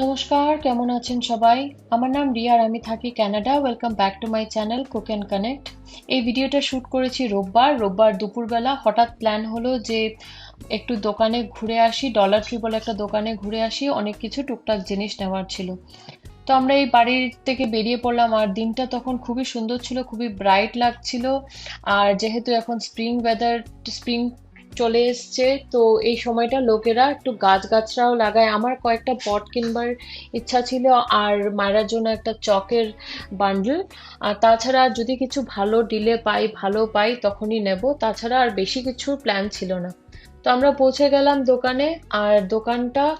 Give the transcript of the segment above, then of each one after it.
নমস্কার, কেমন আছেন সবাই? আমার নাম রিয়া আর আমি থাকি Canada welcome back to my channel cook and connect এই ভিডিওটা শ্যুট করেছি রোববার। রোববার দুপুরবেলা হঠাৎ প্ল্যান হলো যে একটু দোকানে ঘুরে আসি ডলার ট্রি বলে একটা দোকানে ঘুরে আসি, অনেক কিছু টুকটাক জিনিস নেওয়ার ছিল। তো আমরা এই বাড়ির থেকে বেরিয়ে পড়লাম আর দিনটা তখন খুবই সুন্দর ছিল, খুবই ব্রাইট লাগছিল। আর যেহেতু এখন স্প্রিং ওয়েদার স্প্রিং চলে এসছে। তো এই সময়টা লোকেরা একটু গাছগাছরাও লাগায়। আমার কয়েকটা পট কিনবার ইচ্ছা ছিল আর মায়ের জন্য একটা চকের বান্ডল। আর তাছাড়া যদি কিছু ভালো ডিলে পাই, ভালো পাই, তখনই নেব। তাছাড়া আর বেশি কিছু প্ল্যান ছিল না। তো আমরা পৌঁছে গেলাম দোকানে আর দোকানটা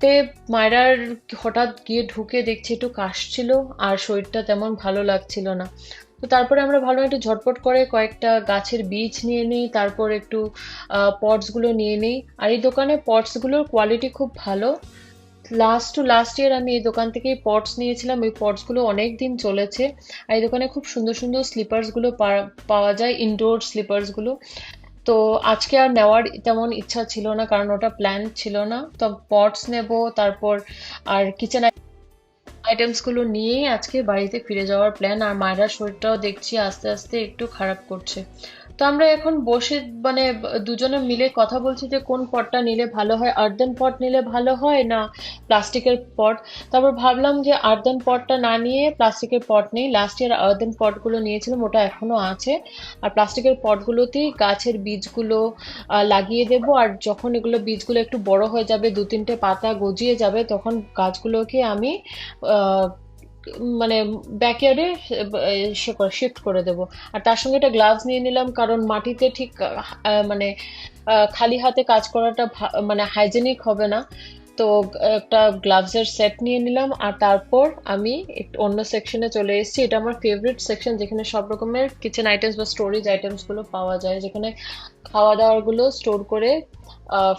তে মায়রার হঠাৎ গিয়ে ঢুকে দেখছি একটু কাশছিল আর শরীরটা তেমন ভালো লাগছিল না। তো তারপরে আমরা ভালো একটু ঝটপট করে কয়েকটা গাছের বীজ নিয়ে নিই, তারপর একটু পটসগুলো নিয়ে নিই। আর এই দোকানে পটসগুলোর কোয়ালিটি খুব ভালো। লাস্ট টু লাস্ট ইয়ার আমি এই দোকান থেকেই পটস নিয়েছিলাম। ওই পটসগুলো অনেক দিন চলেছে। আর এই দোকানে খুব সুন্দর সুন্দর স্লিপার্সগুলো পাওয়া যায় ইনডোর স্লিপার্সগুলো তো আজকে আর নেওয়ার তেমন ইচ্ছা ছিল না, কারণ ওটা প্ল্যান ছিল না। তো পটস নেব, তারপর আর কিচেন আইটেমসগুলো নিয়েই আজকে বাড়িতে ফিরে যাওয়ার প্ল্যান আর মায়ের শরীরটাও দেখছি আস্তে আস্তে একটু খারাপ করছে। তো আমরা এখন বসে মানে দুজনে মিলে কথা বলছি যে কোন পটটা নিলে ভালো হয়। আর্দেন পট নিলে ভালো হয় না প্লাস্টিকের পট? তারপর ভাবলাম যে আর্দেন পটটা না নিয়ে প্লাস্টিকের পট নেই। লাস্ট ইয়ার আর্দেন পটগুলো নিয়েছিলাম, ওটা এখনও আছে। আর প্লাস্টিকের পটগুলোতেই গাছের বীজগুলো লাগিয়ে দেব। আর যখন এগুলো বীজগুলো একটু বড় হয়ে যাবে দু তিনটে পাতা গজিয়ে যাবে, তখন গাছগুলোকে আমি মানে ব্যাকয়ার্ডে সে শিফট করে দেব। আর তার সঙ্গে একটা গ্লাভস নিয়ে নিলাম, কারণ মাটিতে ঠিক মানে খালি হাতে কাজ করাটা মানে হাইজেনিক হবে না। তো একটা গ্লাভসের সেট নিয়ে নিলাম, আর তারপর আমি অন্য সেকশনে চলে এসেছি। এটা আমার ফেভারিট সেকশন যেখানে সব রকমের কিচেন আইটেমস বা স্টোরেজ আইটেমসগুলো পাওয়া যায়, যেখানে খাওয়া দাওয়ারগুলো স্টোর করে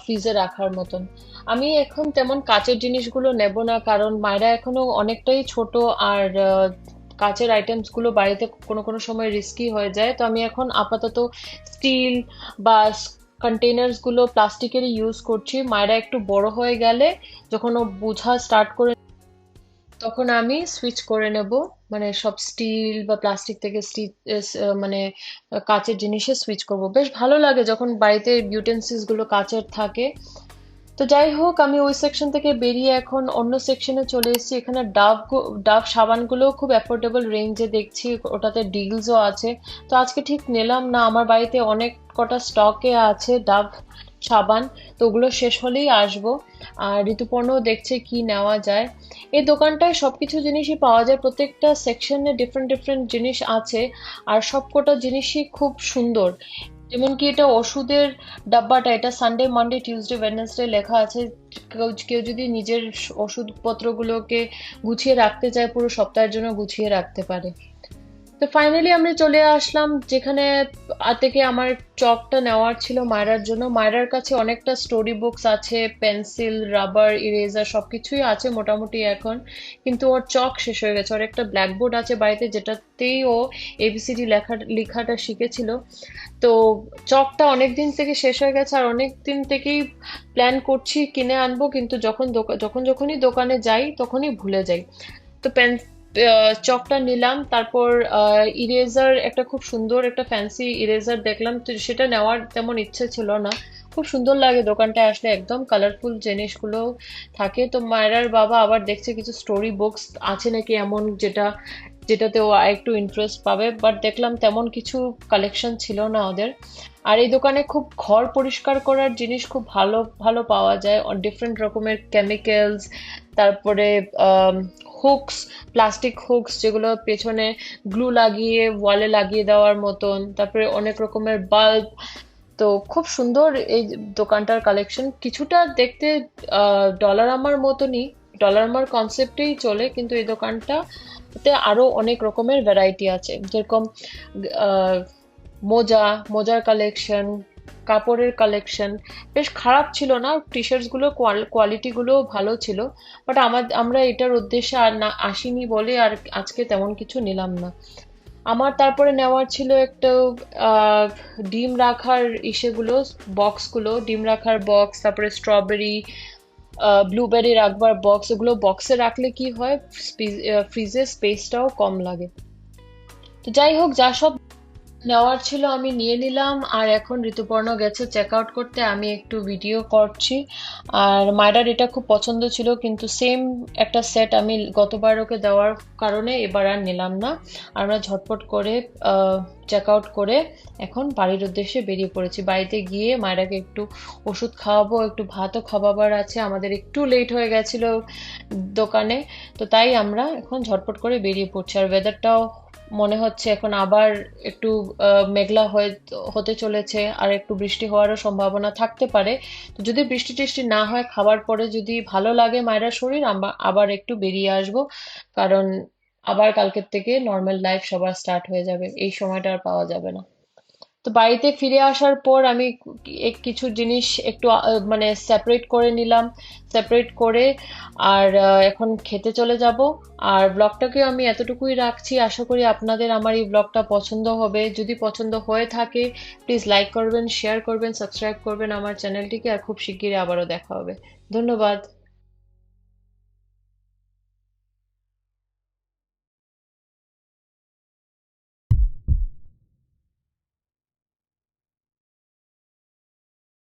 ফ্রিজে রাখার মতন। আমি এখন তেমন কাচের জিনিসগুলো নেব না, কারণ মায়েরা এখনও অনেকটাই ছোট আর কাচের আইটেমসগুলো বাড়িতে কোনো কোনো সময় রিস্কি হয়ে যায়। তো আমি এখন আপাতত স্টিল বা কন্টেনার্সগুলো প্লাস্টিকেরই ইউজ করছি। মায়েরা একটু বড় হয়ে গেলে যখন ও বোঝা স্টার্ট করে তখন আমি সুইচ করে নেব। মানে সব স্টিল বা প্লাস্টিক থেকে মানে কাচের জিনিসে সুইচ করব। বেশ ভালো লাগে যখন বাড়িতে ইউটেন্সিলসগুলো কাচের থাকে। তো যাই হোক, আমি ওই সেকশন থেকে বেরিয়ে এখন অন্য সেকশনে চলে এসেছি। এখানে ডাভ ডাভ সাবানগুলোও খুব অ্যাফোর্ডেবল রেঞ্জে দেখছি, ওটাতে ডিলসও আছে। তো আজকে ঠিক নিলাম না, আমার বাড়িতে অনেক কটা স্টকে আছে ডাভ সাবান, তো ওগুলো শেষ হলেই আসব। আর ঋতুপর্ণ দেখছে কি নেওয়া যায়। এই দোকানটায় সব কিছু জিনিসই পাওয়া যায়, প্রত্যেকটা সেকশনে ডিফারেন্ট ডিফারেন্ট জিনিস আছে, আর সবকটা জিনিসই খুব সুন্দর। যেমন কি এটা ওষুধের ডাব্বাটা, এটা সানডে মানডে টিউসডে ওয়েডনেসডে লেখা আছে। কেউ যদি নিজের ওষুধপত্রগুলোকে গুছিয়ে রাখতে চায়, পুরো সপ্তাহের জন্য গুছিয়ে রাখতে পারে। তো ফাইনালি আমি চলে আসলাম, যেখানে থেকে আমার চকটা নেওয়ার ছিল মায়রার জন্য। মায়রার কাছে অনেকটা স্টোরি বুকস আছে পেন্সিল রাবার ইরেজার সব কিছুই আছে মোটামুটি এখন। কিন্তু ওর চক শেষ হয়ে গেছে, ওর একটা ব্ল্যাকবোর্ড আছে বাড়িতে যেটাতেই ও এবিসিডি লেখা, লেখাটা শিখেছিল। তো চকটা অনেক দিন থেকে শেষ হয়ে গেছে, আর অনেক দিন থেকেই প্ল্যান করছি কিনে আনব, কিন্তু যখন যখন যখনই দোকানে যাই তখনই ভুলে যাই। তো পেন চকটা নিলাম, তারপর ইরেজার একটা খুব সুন্দর একটা ফ্যান্সি ইরেজার দেখলাম, তো সেটা নেওয়ার তেমন ইচ্ছে ছিল না। খুব সুন্দর লাগে দোকানটায় আসলে একদম কালারফুল জিনিসগুলো থাকে। তো মায়েরার বাবা আবার দেখছে কিছু স্টোরি বুকস আছে নাকি এমন যেটা যেটাতে ও একটু ইন্টারেস্ট পাবে বাট দেখলাম তেমন কিছু কালেকশন ছিল না ওদের। আর এই দোকানে খুব ঘর পরিষ্কার করার জিনিস খুব ভালো ভালো পাওয়া যায়। ডিফারেন্ট রকমের কেমিক্যালস তারপরে হুকস প্লাস্টিক হুকস যেগুলো পেছনে গ্লু লাগিয়ে ওয়ালে লাগিয়ে দেওয়ার মতন। তারপরে অনেক রকমের বাল্ব তো খুব সুন্দর এই দোকানটার কালেকশন কিছুটা দেখতে ডলার আমার মতনই। ডলার আমার কনসেপ্টেই চলে, কিন্তু এই দোকানটাতে আরও অনেক রকমের ভ্যারাইটি আছে। যেরকম মোজা, মোজার কালেকশন কাপড়ের কালেকশন বেশ খারাপ ছিল না টি শার্টসগুলো কোয়ালিটিগুলোও ভালো ছিল। বাট আমার আমরা এটার উদ্দেশ্যে আর না, আসিনি বলে আর আজকে তেমন কিছু নিলাম না। আমার তারপরে নেওয়ার ছিল একটা ডিম রাখার ইসেগুলো বক্সগুলো ডিম রাখার বক্স তারপরে স্ট্রবেরি ব্লুবেরি রাখবার বক্স ওগুলো বক্সে রাখলে কি হয়? ফ্রিজে স্পেসটাও কম লাগে। তো যাই হোক, যা সব নেওয়ার ছিল, আমি নিয়ে নিলাম। আর এখন ঋতুপর্ণ গেছে চেক আউট করতে, আমি একটু ভিডিও করছি। আর মায়েরার এটা খুব পছন্দ ছিল, কিন্তু সেম একটা সেট আমি গতবার ওকে দেওয়ার কারণে এবার আর নিলাম না। আমরা ঝটপট করে চেক আউট করে এখন বাড়ির উদ্দেশ্যে বেরিয়ে পড়েছি। বাড়িতে গিয়ে মায়েরাকে একটু ওষুধ খাওয়াবো, একটু ভাতও খাওয়াবার আছে। আমাদের একটু লেট হয়ে গেছিল দোকানে, তো তাই আমরা এখন ঝটপট করে বেরিয়ে পড়ছি। আর ওয়েদারটাও মনে হচ্ছে এখন আবার একটু মেঘলা হয়ে হতে চলেছে, আর একটু বৃষ্টি হওয়ারও সম্ভাবনা থাকতে পারে। তো যদি বৃষ্টি টিষ্টি না হয়, খাবার পরে যদি ভালো লাগে মায়ের শরীর আবার একটু বেরিয়ে আসব। কারণ আবার কালকের থেকে নর্মাল লাইফ সবার স্টার্ট হয়ে যাবে, এই সময়টা আর পাওয়া যাবে না। তো বাড়িতে ফিরে আসার পর আমি কিছু জিনিস একটু মানে সেপারেট করে নিলাম সেপারেট করে আর এখন খেতে চলে যাব। আর ব্লগটাকে আমি এতটুকুই রাখছি, আশা করি আপনাদের আমার এই ব্লগটা পছন্দ হবে। যদি পছন্দ হয়ে থাকে প্লিজ লাইক করবেন শেয়ার করবেন সাবস্ক্রাইব করবেন আমার চ্যানেলটিকে আর খুব শিগগিরই আবারও দেখা হবে। ধন্যবাদ।